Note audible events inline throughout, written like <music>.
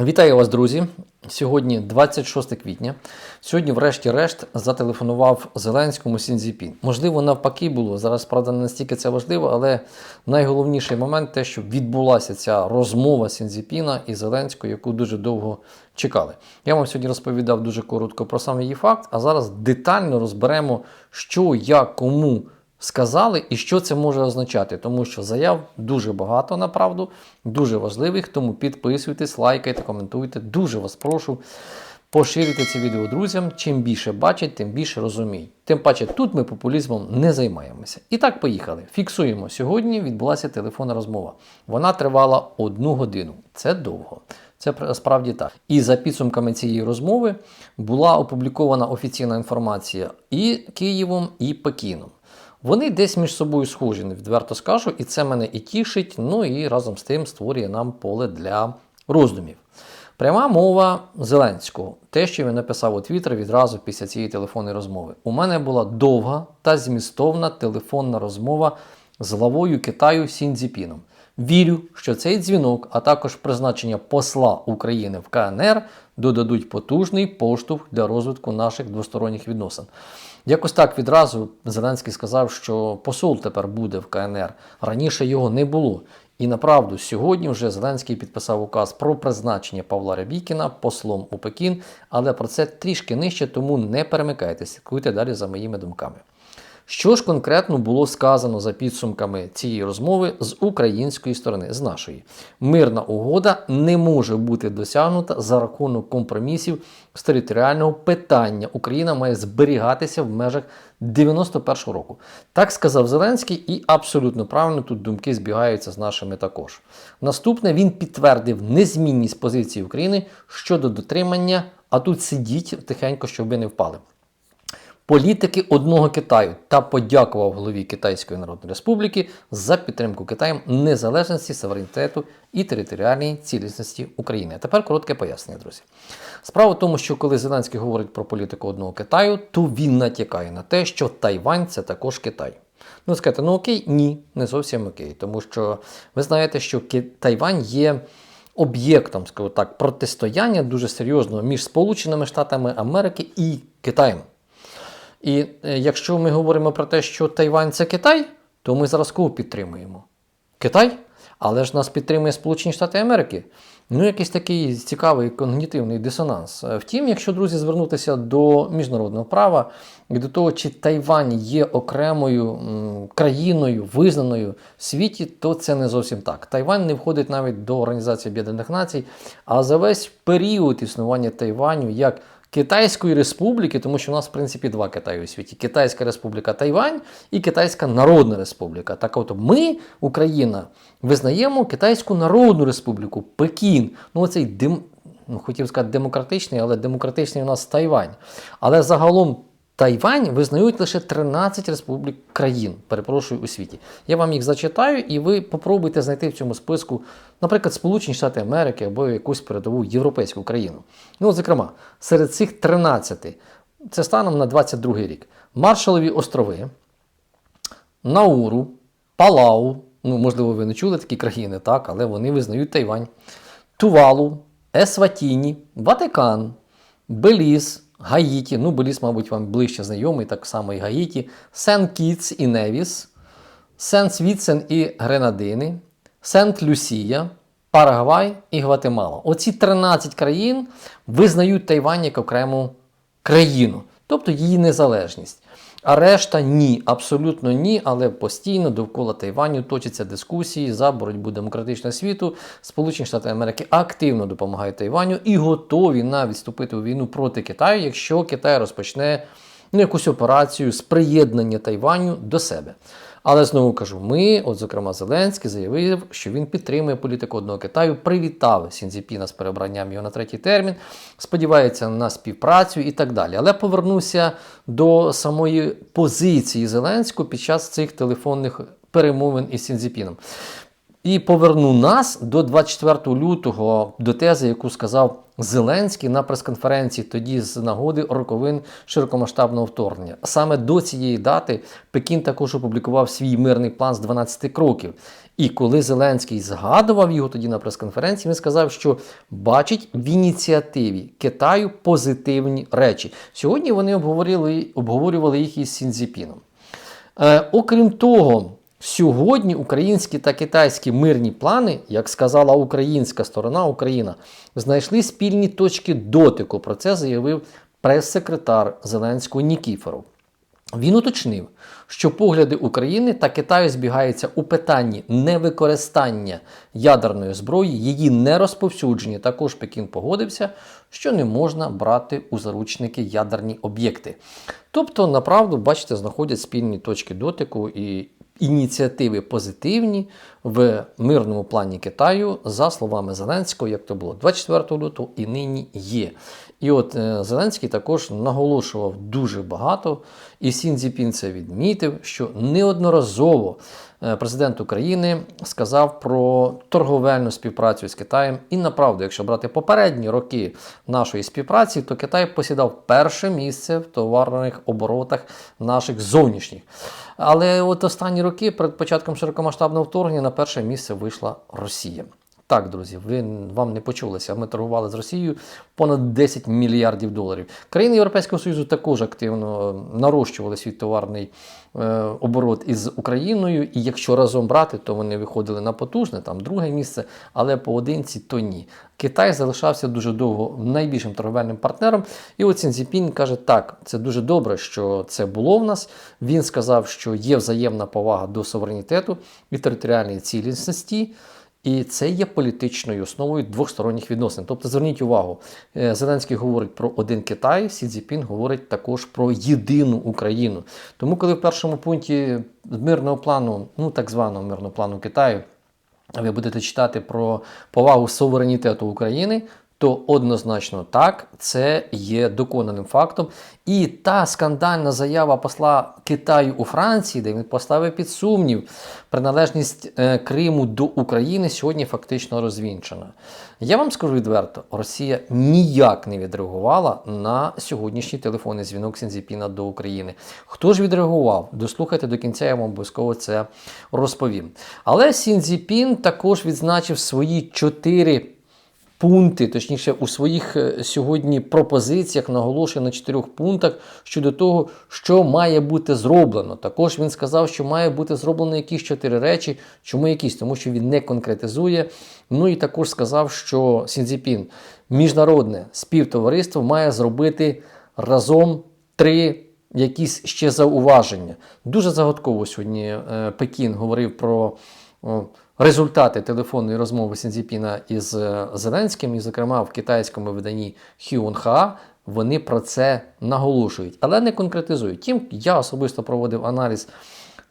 Вітаю вас, друзі! Сьогодні 26 квітня. Сьогодні, врешті-решт, зателефонував Зеленському Сінзіпін. Можливо, навпаки було. Зараз, правда, не настільки це важливо, але найголовніший момент те, що відбулася ця розмова Сінзіпіна і Зеленського, яку дуже довго чекали. Я вам сьогодні розповідав дуже коротко про сам її факт, а зараз детально розберемо, що, як, кому сказали і що це може означати, тому що заяв дуже багато направду, дуже важливих. Тому підписуйтесь, лайкайте, коментуйте. Дуже вас прошу. Поширюйте це відео друзям. Чим більше бачать, тим більше розуміють. Тим паче, тут ми популізмом не займаємося. І так, поїхали. Фіксуємо. Сьогодні відбулася телефонна розмова. Вона тривала одну годину. Це довго. Це справді так. І за підсумками цієї розмови була опублікована офіційна інформація і Києвом, і Пекіном. Вони десь між собою схожі, відверто скажу, і це мене і тішить, ну і разом з тим створює нам поле для роздумів. Пряма мова Зеленського, те, що він написав у Твіттер відразу після цієї телефонної розмови. У мене була довга та змістовна телефонна розмова з главою Китаю Сінзіпіном. Вірю, що цей дзвінок, а також призначення посла України в КНР додадуть потужний поштовх для розвитку наших двосторонніх відносин. Якось так відразу Зеленський сказав, що посол тепер буде в КНР. Раніше його не було. І направду сьогодні вже Зеленський підписав указ про призначення Павла Рябікіна послом у Пекін, але про це трішки нижче, тому не перемикайтеся, слідкуйте далі за моїми думками. Що ж конкретно було сказано за підсумками цієї розмови з української сторони, з нашої? Мирна угода не може бути досягнута за рахунок компромісів з територіального питання. Україна має зберігатися в межах 91-го року. Так сказав Зеленський, і абсолютно правильно тут думки збігаються з нашими також. Наступне він підтвердив незмінність позиції України щодо дотримання, а тут сидіть тихенько, щоб ви не впали політики одного Китаю та подякував голові Китайської Народної Республіки за підтримку Китаєм незалежності, суверенітету і територіальної цілісності України. Тепер коротке пояснення, друзі. Справа в тому, що коли Зеленський говорить про політику одного Китаю, то він натякає на те, що Тайвань це також Китай. Ну, сказати, ну окей, ні, не зовсім окей. Тому що ви знаєте, що Тайвань є об'єктом, скажу так, протистояння дуже серйозного між Сполученими Штатами Америки і Китаєм. І е, якщо ми говоримо про те, що Тайвань це Китай, то ми зараз кого підтримуємо? Китай? Але ж нас підтримує Сполучені Штати Америки. Ну, якийсь такий цікавий когнітивний дисонанс. Е, втім, якщо, друзі, звернутися до міжнародного права і до того, чи Тайвань є окремою країною, визнаною в світі, то це не зовсім так. Тайвань не входить навіть до Організації Об'єднаних Націй, а за весь період існування Тайваню як Китайської Республіки, тому що у нас, в принципі, два Китаї у світі: Китайська Республіка Тайвань і Китайська Народна Республіка. Так от ми, Україна, визнаємо Китайську Народну Республіку, Пекін. Ну, оцей дем... ну, хотів сказати демократичний, але демократичний у нас Тайвань. Але загалом Тайвань визнають лише 13 республік країн, перепрошую у світі. Я вам їх зачитаю, і ви попробуйте знайти в цьому списку, наприклад, Сполучені Штати Америки або якусь передову європейську країну. Ну, зокрема, серед цих 13, це станом на 22 рік, Маршалові острови, Науру, Палау. Ну, можливо, ви не чули такі країни, так, але вони визнають Тайвань, Тувалу, Есватіні, Ватикан, Беліз. Гаїті, ну, Беліс, мабуть, вам ближче знайомий, так само і Гаїті, Сен-Кітс і Невіс, Сен-Світсен і Гренадини, Сент-Люсія, Парагвай і Гватемала. Оці 13 країн визнають Тайвань як окрему країну, тобто її незалежність. А решта ні, абсолютно ні, але постійно довкола Тайваню точаться дискусії за боротьбу демократичного світу. Сполучені Штати Америки активно допомагають Тайваню і готові навіть вступити у війну проти Китаю, якщо Китай розпочне ну, якусь операцію з приєднання Тайваню до себе. Але знову кажу, ми, от зокрема, Зеленський заявив, що він підтримує політику одного Китаю, привітали Сінзіпіна з перебранням його на третій термін, сподівається на співпрацю і так далі. Але повернуся до самої позиції Зеленського під час цих телефонних перемовин із Сінзіпіном. І поверну нас до 24 лютого, до тези, яку сказав Зеленський на прес-конференції тоді з нагоди роковин широкомасштабного вторгнення. Саме до цієї дати Пекін також опублікував свій мирний план з 12 кроків. І коли Зеленський згадував його тоді на прес-конференції, він сказав, що бачить в ініціативі Китаю позитивні речі. Сьогодні вони обговорили, обговорювали їх із Сінзіпіном. Е, окрім того, сьогодні українські та китайські мирні плани, як сказала українська сторона, Україна, знайшли спільні точки дотику. Про це заявив прес-секретар Зеленського Нікіфоров. Він уточнив, що погляди України та Китаю збігаються у питанні невикористання ядерної зброї, її нерозповсюдження. Також Пекін погодився, що не можна брати у заручники ядерні об'єкти. Тобто, направду, бачите, знаходять спільні точки дотику і ініціативи позитивні в мирному плані Китаю, за словами Зеленського, як то було 24 лютого і нині є. І от е, Зеленський також наголошував дуже багато, і Сін Цзіпін це відмітив, що неодноразово президент України сказав про торговельну співпрацю з Китаєм. І направду, якщо брати попередні роки нашої співпраці, то Китай посідав перше місце в товарних оборотах наших зовнішніх. Але от останні роки, перед початком широкомасштабного вторгнення, на перше місце вийшла Росія. Так, друзі, ви вам не почулися. Ми торгували з Росією понад 10 мільярдів доларів. Країни Європейського Союзу також активно нарощували свій товарний е, оборот із Україною. І якщо разом брати, то вони виходили на потужне, там друге місце, але поодинці то ні. Китай залишався дуже довго найбільшим торговельним партнером. І от Цзіньпін каже, так, це дуже добре, що це було в нас. Він сказав, що є взаємна повага до суверенітету і територіальної цілісності. І це є політичною основою двосторонніх відносин. Тобто, зверніть увагу, е, Зеленський говорить про один Китай, Сі Цзіпін говорить також про єдину Україну. Тому, коли в першому пункті мирного плану, ну так званого мирного плану Китаю, ви будете читати про повагу суверенітету України, то однозначно так, це є доконаним фактом. І та скандальна заява посла Китаю у Франції, де він поставив під сумнів приналежність е, Криму до України, сьогодні фактично розвінчена. Я вам скажу відверто, Росія ніяк не відреагувала на сьогоднішній телефонний дзвінок Сінзіпіна до України. Хто ж відреагував? Дослухайте до кінця, я вам обов'язково це розповім. Але Сінзіпін також відзначив свої чотири пункти, точніше, у своїх е, сьогодні пропозиціях наголошує на чотирьох пунктах щодо того, що має бути зроблено. Також він сказав, що має бути зроблено якісь чотири речі. Чому якісь? Тому що він не конкретизує. Ну і також сказав, що Сінзіпін, міжнародне співтовариство має зробити разом три. Якісь ще зауваження. Дуже загадково сьогодні е, Пекін говорив про результати телефонної розмови Сінзіпіна із е, Зеленським, і, зокрема, в китайському виданні Хіонха, вони про це наголошують, але не конкретизують. Тим я особисто проводив аналіз.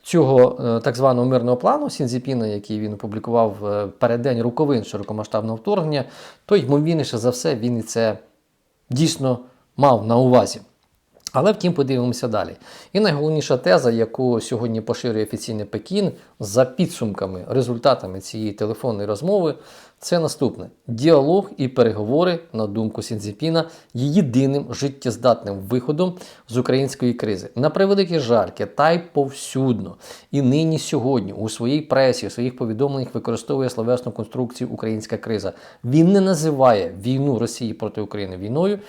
Цього е, так званого мирного плану Сінзіпіна, який він опублікував е, перед день роковин широкомасштабного вторгнення, то ймовірніше за все він і це дійсно мав на увазі. Але втім, подивимося далі. І найголовніша теза, яку сьогодні поширює офіційний Пекін за підсумками, результатами цієї телефонної розмови, це наступне: діалог і переговори, на думку Сінзіпіна, є єдиним життєздатним виходом з української кризи. На превеликий жаль, Китай повсюдно і нині сьогодні у своїй пресі, у своїх повідомленнях використовує словесну конструкцію Українська криза. Він не називає війну Росії проти України війною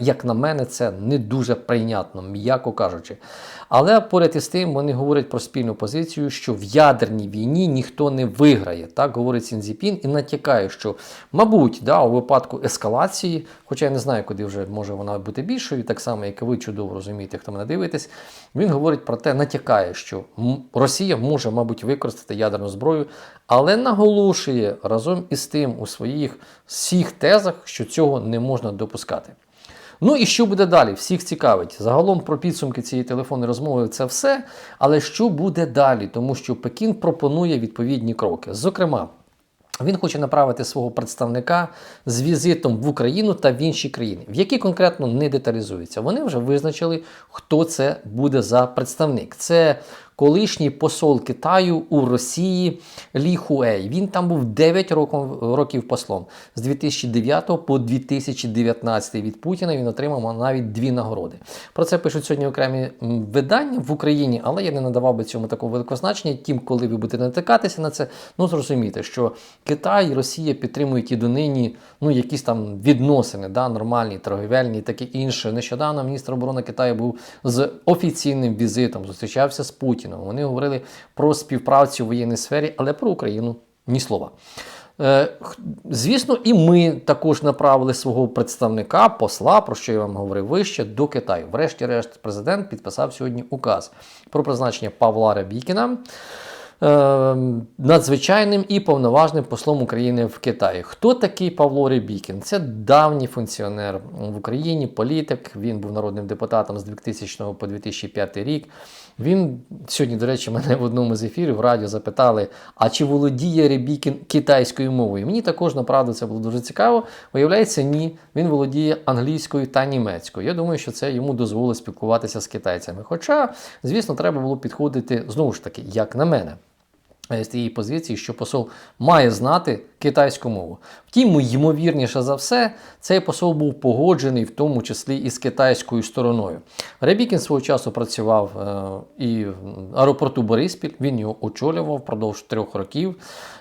як на мене, це не дуже прийнятно, м'яко кажучи. Але поряд із тим вони говорять про спільну позицію, що в ядерній війні ніхто не виграє. Так говорить Сінзіпін і натякає, що, мабуть, да, у випадку ескалації, хоча я не знаю, куди вже може вона бути більшою, так само, як і ви чудово розумієте, хто мене дивитесь, він говорить про те, натякає, що Росія може, мабуть, використати ядерну зброю, але наголошує разом із тим у своїх всіх тезах, що цього не можна допускати. Ну і що буде далі? Всіх цікавить. Загалом про підсумки цієї телефонної розмови це все. Але що буде далі? Тому що Пекін пропонує відповідні кроки. Зокрема, він хоче направити свого представника з візитом в Україну та в інші країни, в які конкретно не деталізуються. Вони вже визначили, хто це буде за представник. Це колишній посол Китаю у Росії Лі Хуей. Він там був 9 років, років послом з 2009 по 2019 від Путіна. Він отримав навіть дві нагороди. Про це пишуть сьогодні окремі видання в Україні, але я не надавав би цьому такого великого значення. Тим, коли ви будете натикатися на це, ну зрозумійте, що Китай і Росія підтримують і донині ну якісь там відносини, да, нормальні, торговельні, таке інше. Нещодавно міністр оборони Китаю був з офіційним візитом, зустрічався з Путіном. Вони говорили про співпрацю в воєнній сфері, але про Україну ні слова. Е, Звісно, і ми також направили свого представника, посла, про що я вам говорив вище, до Китаю. Врешті-решт, президент підписав сьогодні указ про призначення Павла Рябікіна е, надзвичайним і повноважним послом України в Китаї. Хто такий Павло Рябікін? Це давній функціонер в Україні, політик. Він був народним депутатом з 2000 по 2005 рік. Він сьогодні, до речі, мене в одному з ефірів в радіо запитали: а чи володіє Рябікін китайською мовою? Мені також направду це було дуже цікаво. Виявляється, ні. Він володіє англійською та німецькою. Я думаю, що це йому дозволить спілкуватися з китайцями. Хоча, звісно, треба було підходити знову ж таки, як на мене. е, З тієї позиції, що посол має знати китайську мову. Втім, ймовірніше за все, цей посол був погоджений, в тому числі і з китайською стороною. Рябікін свого часу працював е, і в аеропорту Бориспіль, він його очолював впродовж трьох років.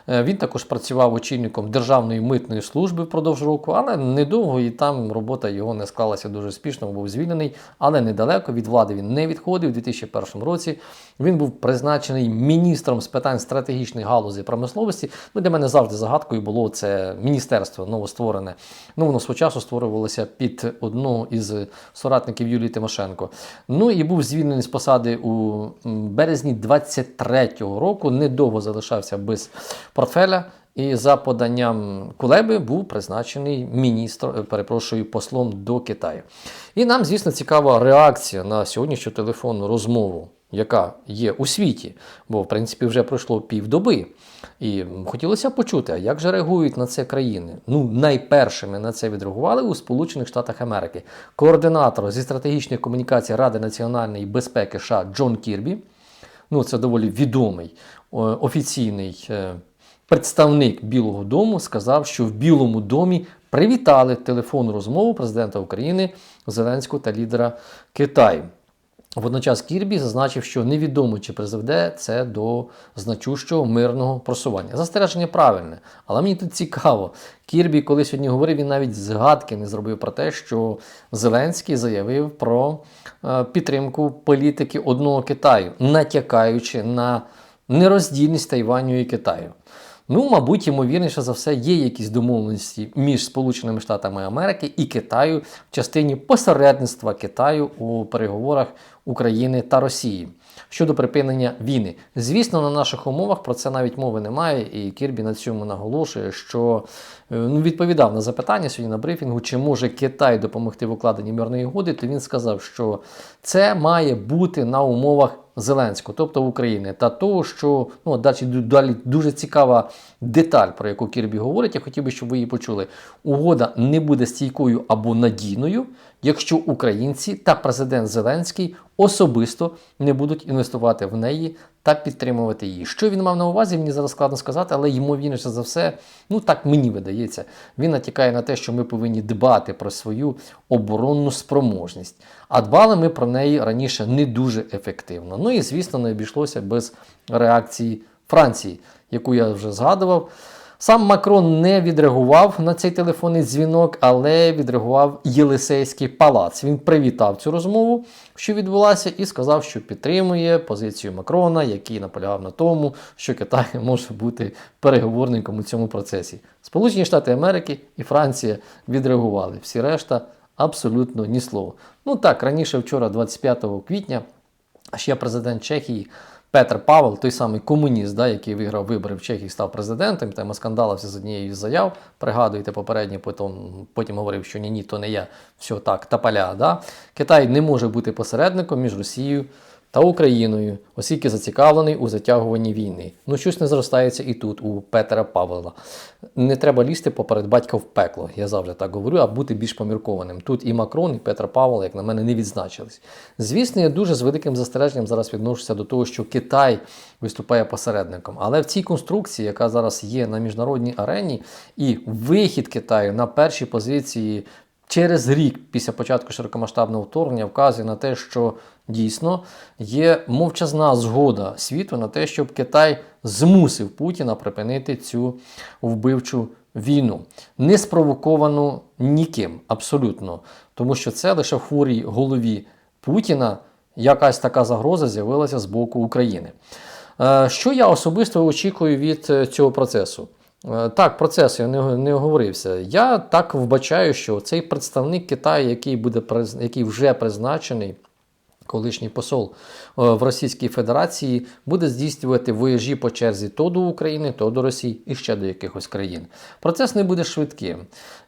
Е, він також працював очільником Державної митної служби впродовж року, але недовго і там робота його не склалася дуже спішно, був звільнений, але недалеко від влади він не відходив. У 2001 році він був призначений міністром з питань стратегічної галузі промисловості. Ну, для мене завжди загадкою було це міністерство новостворене. Ну, воно свого часу створювалося під одного із соратників Юлії Тимошенко. Ну і був звільнений з посади у березні 23-го року. Недовго залишався без портфеля. І за поданням Кулеби був призначений міністр, е, перепрошую, послом до Китаю. І нам, звісно, цікава реакція на сьогоднішню телефонну розмову, яка є у світі, бо в принципі вже пройшло півдоби. І хотілося почути, а як же реагують на це країни? Ну, найпершими на це відреагували у Сполучених Штатах Америки. Координатор зі стратегічної комунікації Ради національної безпеки США Джон Кірбі. Ну, це доволі відомий офіційний е, представник Білого Дому, сказав, що в Білому домі привітали телефонну розмову президента України Зеленського та лідера Китаю. Водночас Кірбі зазначив, що невідомо, чи призведе це до значущого мирного просування. Застереження правильне, але мені тут цікаво. Кірбі, коли сьогодні говорив, він навіть згадки не зробив про те, що Зеленський заявив про е, підтримку політики одного Китаю, натякаючи на нероздільність Тайваню і Китаю. Ну, мабуть, ймовірніше за все, є якісь домовленості між Сполученими Штатами Америки і Китаю в частині посередництва Китаю у переговорах України та Росії щодо припинення війни. Звісно, на наших умовах про це навіть мови немає, і Кірбі на цьому наголошує, що е, ну, відповідав на запитання сьогодні на брифінгу, чи може Китай допомогти в укладенні мирної угоди, то він сказав, що це має бути на умовах Зеленського, тобто України, та того, що ну далі, далі дуже цікава деталь, про яку Кірбі говорить. Я хотів би, щоб ви її почули. Угода не буде стійкою або надійною, якщо українці та президент Зеленський особисто не будуть інвестувати в неї та підтримувати її. Що він мав на увазі, мені зараз складно сказати, але ймовірніше за все, ну так мені видається. Він натякає на те, що ми повинні дбати про свою оборонну спроможність. А дбали ми про неї раніше не дуже ефективно. Ну і звісно, не обійшлося без реакції Франції, яку я вже згадував. Сам Макрон не відреагував на цей телефонний дзвінок, але відреагував Єлисейський палац. Він привітав цю розмову, що відбулася, і сказав, що підтримує позицію Макрона, який наполягав на тому, що Китай <laughs> може бути переговорником у цьому процесі. Сполучені Штати Америки і Франція відреагували. Всі решта абсолютно ні слова. Ну так, раніше, вчора, 25 квітня, ще президент Чехії. Петр Павел, той самий комуніст, да, який виграв вибори в Чехії, став президентом, тема скандалився з однією з заяв. Пригадуєте попередньо, потім, потім говорив, що ні, ні, то не я. Все так, тапаля. Да? Китай не може бути посередником між Росією та Україною, оскільки зацікавлений у затягуванні війни. Ну, щось не зростається і тут, у Петера Павла. Не треба лізти поперед батька в пекло. Я завжди так говорю, а бути більш поміркованим. Тут і Макрон, і Петр Павел, як на мене, не відзначились. Звісно, я дуже з великим застереженням зараз відношуся до того, що Китай виступає посередником. Але в цій конструкції, яка зараз є на міжнародній арені, і вихід Китаю на перші позиції через рік після початку широкомасштабного вторгнення вказує на те, що дійсно є мовчазна згода світу на те, щоб Китай змусив Путіна припинити цю вбивчу війну, не спровоковану ніким абсолютно, тому що це лише в хворій голові Путіна якась така загроза з'явилася з боку України. Е, Що я особисто очікую від е, цього процесу? Е, Так, процес я не, не оговорився. Я так вбачаю, що цей представник Китаю, який буде який вже призначений, колишній посол е, в Російській Федерації, буде здійснювати вояжі по черзі то до України, то до Росії і ще до якихось країн. Процес не буде швидким.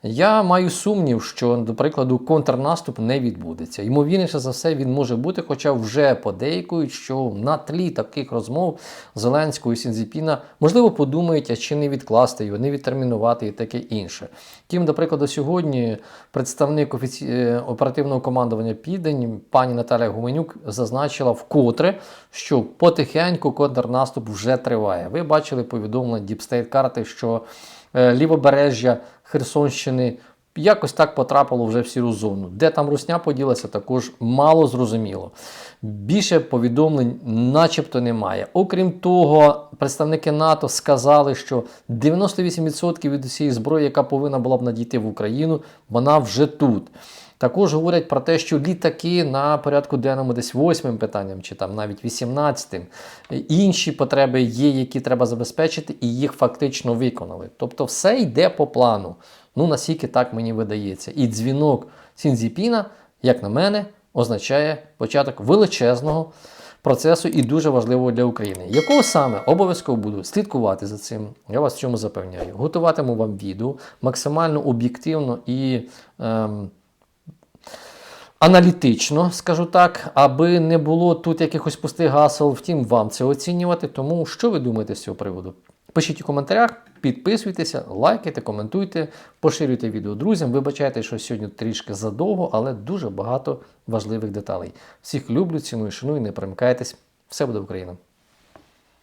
Я маю сумнів, що, до прикладу, контрнаступ не відбудеться. Ймовірніше за все, він може бути, хоча вже подейкують, що на тлі таких розмов Зеленського і Сінзіпіна можливо подумають, а чи не відкласти його, не відтермінувати і таке інше. Тим, до прикладу, сьогодні представник офіці... е, оперативного командування Південь, пані Наталя Гуменюк, зазначила вкотре, що потихеньку контрнаступ вже триває. Ви бачили повідомлення Діпстейт карти, що е, лівобережжя Херсонщини якось так потрапило вже в сіру зону. Де там русня поділася, також мало зрозуміло. Більше повідомлень, начебто, немає. Окрім того, представники НАТО сказали, що 98% від усієї зброї, яка повинна була б надійти в Україну, вона вже тут. Також говорять про те, що літаки на порядку денному десь восьмим питанням, чи там навіть 18. Інші потреби є, які треба забезпечити, і їх фактично виконали. Тобто все йде по плану. Ну, наскільки так мені видається. І дзвінок Сінзіпіна, як на мене, означає початок величезного процесу і дуже важливого для України. Якого саме обов'язково буду слідкувати за цим, я вас в цьому запевняю. Готуватиму вам відео максимально об'єктивно і. Ем, Аналітично, скажу так, аби не було тут якихось пустих гасел, втім, вам це оцінювати. Тому що ви думаєте з цього приводу? Пишіть у коментарях, підписуйтеся, лайкайте, коментуйте, поширюйте відео друзям. Вибачайте, що сьогодні трішки задовго, але дуже багато важливих деталей. Всіх люблю, ціную, шаную, не примикайтесь. Все буде Україна!